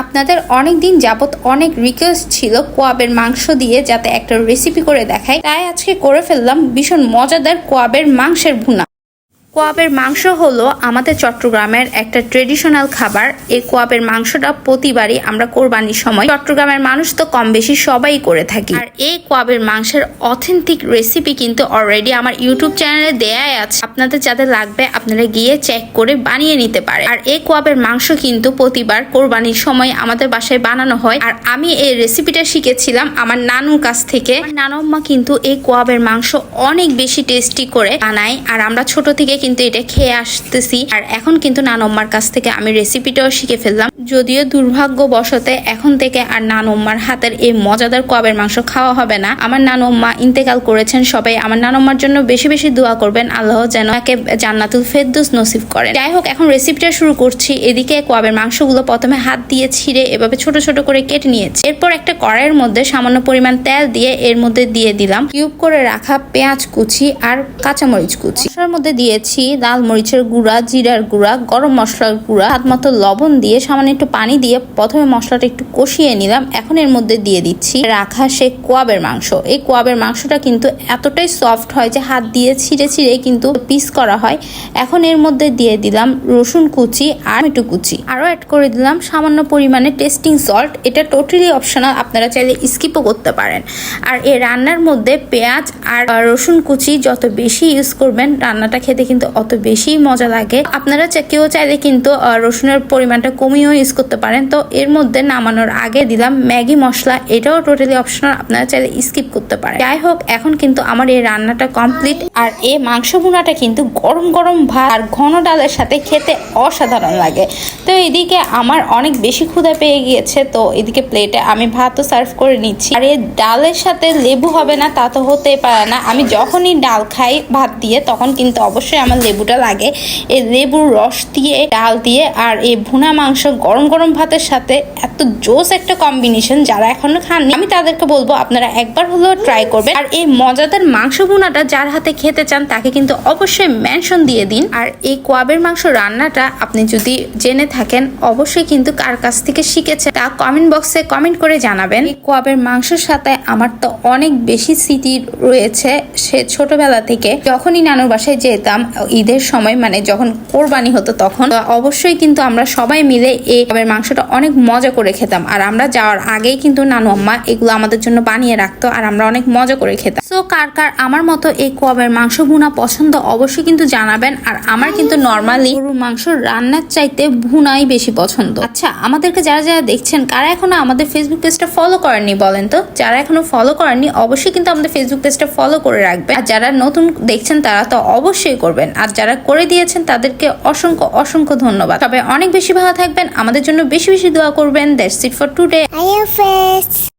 আপনাদের অনেক দিন যাবত অনেক রিকোয়েস্ট ছিল কোয়াবের মাংস দিয়ে যাতে একটা রেসিপি করে দেখায় তাই আজকে করে ফেললাম ভীষণ মজাদার কোয়াবের মাংসের ভুনা। কোয়াবের মাংস হলো আমাদের চট্টগ্রামের একটা ট্রেডিশনাল খাবার। এই কোয়াবের মাংসটা প্রতিবারই আমরা কোরবানির সময় চট্টগ্রামের মানুষ তো কম বেশি সবাই করে থাকি। আর এই কোয়াবের মাংসের অথেন্টিক রেসিপি কিন্তু অলরেডি আমার ইউটিউব চ্যানেলে দেয়াই আছে। আপনাদের যাদের লাগবে, আপনারা গিয়ে চেক করে বানিয়ে নিতে পারে আর এই কোয়াবের মাংস কিন্তু প্রতিবার কোরবানির সময় আমাদের বাসায় বানানো হয়। আর আমি এই রেসিপিটা শিখেছিলাম আমার নানুর কাছ থেকে। নানম্মা কিন্তু এই কোয়াবের মাংস অনেক বেশি টেস্টি করে বানায়। আর আমরা ছোট থেকে কিন্তু এটা খেয়ে আসতেছি। আর এখন কিন্তু নানম্মার কাছ থেকে আমি রেসিপিটাও শিখে ফেললাম। যদিও দুর্ভাগ্যবশতে এখন থেকে আর নানম্মার হাতের এই মজাদার কোয়াবের মাংস খাওয়া হবে না। আমার নানম্মা ইন্তেকাল করেছেন সবাই। আমার নানম্মার জন্য বেশি বেশি দোয়া করবেন। আল্লাহ যেন একে জান্নাতুল ফেরদৌস নসিব করেন যাই হোক, এখন রেসিপিটা শুরু করছি। এদিকে কোয়াবের মাংসগুলো প্রথমে হাত দিয়ে ছিঁড়ে এভাবে ছোট ছোট করে কেটে নিয়েছি। এরপর একটা কড়াইয়ের মধ্যে সামান্য পরিমাণ তেল দিয়ে এর মধ্যে দিয়ে দিলাম। কিউব করে রাখা পেঁয়াজ কুচি আর কাঁচামরিচ কুচি। মশলার মধ্যে দিয়েছি লাল মরিচের গুঁড়া, জিরার গুঁড়া, গরম মশলার গুঁড়া হাত মতো লবণ দিয়ে সামান্য একটু পানি দিয়ে প্রথমে মশলাটা একটু কষিয়ে নিলাম। এখন এর মধ্যে দিয়ে দিচ্ছি রাখা সে কোয়াবের মাংস। এই কোয়াবের মাংসটা কিন্তু এতটাই সফট হয় যে হাত দিয়ে ছিঁড়ে ছিঁড়ে কিন্তু পিস করা হয়। এখন এর মধ্যে দিয়ে দিলাম রসুন কুচি আর টমেটো কুচি। আরও অ্যাড করে দিলাম সামান্য পরিমাণে টেস্টিং সল্ট এটা টোটালি অপশনাল আপনারা চাইলে স্কিপও করতে পারেন। আর এই রান্নার মধ্যে পেঁয়াজ আর রসুন কুচি যত বেশি ইউজ করবেন, রান্নাটা খেতে কিন্তু অত বেশি মজা লাগে। আপনারা কেউ চাইলে কিন্তু রসুনের পরিমাণটা কমিয়েও ইউজ করতে পারেন। তো এর মধ্যে নামানোর আগে দিলাম ম্যাগি মশলা। এটাও টোটালি অপশনাল আপনারা চাইলে স্কিপ করতে পারেন। যাই হোক, এখন কিন্তু আমার এই রান্নাটা কমপ্লিট আর এই মাংস ভুনাটা কিন্তু গরম গরম ভাত আর ঘন ডালের সাথে খেতে অসাধারণ লাগে। তো এদিকে আমার অনেক বেশি ক্ষুধা পেয়ে গিয়েছে। তো এদিকে প্লেটে আমি ভাতও সার্ভ করে নিচ্ছি। আর এই ডালের সাথে লেবু হবে না, তা তো হতেই পারে না। আমি যখনই ডাল খাই ভাত দিয়ে, তখন কিন্তু অবশ্যই আমার লেবুটা লাগে। এই লেবুর রস দিয়ে, ডাল দিয়ে আর এই ভুনা মাংস গরম গরম ভাতের সাথে এত জোস একটা কম্বিনেশন যারা এখনও খাননি, আমি তাদেরকে বলব আপনারা একবার হলেও ট্রাই করবেন। আর এই মজাদার মাংস ভুনাটা যার হাতে খেতে চান তাকে কিন্তু অবশ্যই মেনশন দিয়ে দিন। আর এই কোয়াবের মাংস রান্নাটা আপনি যদি জেনে থাকেন, অবশ্যই কিন্তু কার কাছ থেকে শিখেছেন তা কমেন্ট বক্সে কমেন্ট করে জানাবেন। এই কোয়াবের মাংসের সাথে আমার তো অনেক বেশি স্মৃতি রয়েছে সে ছোটবেলা থেকে। যখনই নানুর বাসায় যেতাম ঈদের সময় মানে যখন কোরবানি হতো তখন অবশ্যই কিন্তু আমরা সবাই মিলে এই মাংসটা অনেক মজা করে খেতাম। আর আমরা যাওয়ার আগেই কিন্তু নানু আম্মা এগুলো আমাদের জন্য বানিয়ে রাখতো আর আমরা অনেক মজা করে খেতাম। সো কার কার আমার মতো এই কোয়াবের মাংস ভুনা পছন্দ অবশ্যই কিন্তু জানাবেন। আর আমার কিন্তু নর্মালি গরুর মাংস রান্নার চাইতে ভুনাই বেশি পছন্দ। আচ্ছা আমাদেরকে যারা যারা দেখছেন, কারা এখনও আমাদের ফেসবুক পেজটা ফলো করেননি বলেন তো? যারা এখনও ফলো করেননি, অবশ্যই কিন্তু আমাদের ফেসবুক পেজটা ফলো করে রাখবেন। আর যারা নতুন দেখছেন তারা তো অবশ্যই করবেন। আর যারা করে দিয়েছেন, তাদেরকে অসংখ্য অসংখ্য ধন্যবাদ। তবে অনেক বেশি ভালো থাকবেন। আমাদের জন্য বেশি বেশি দোয়া করবেন। That's it for today IFS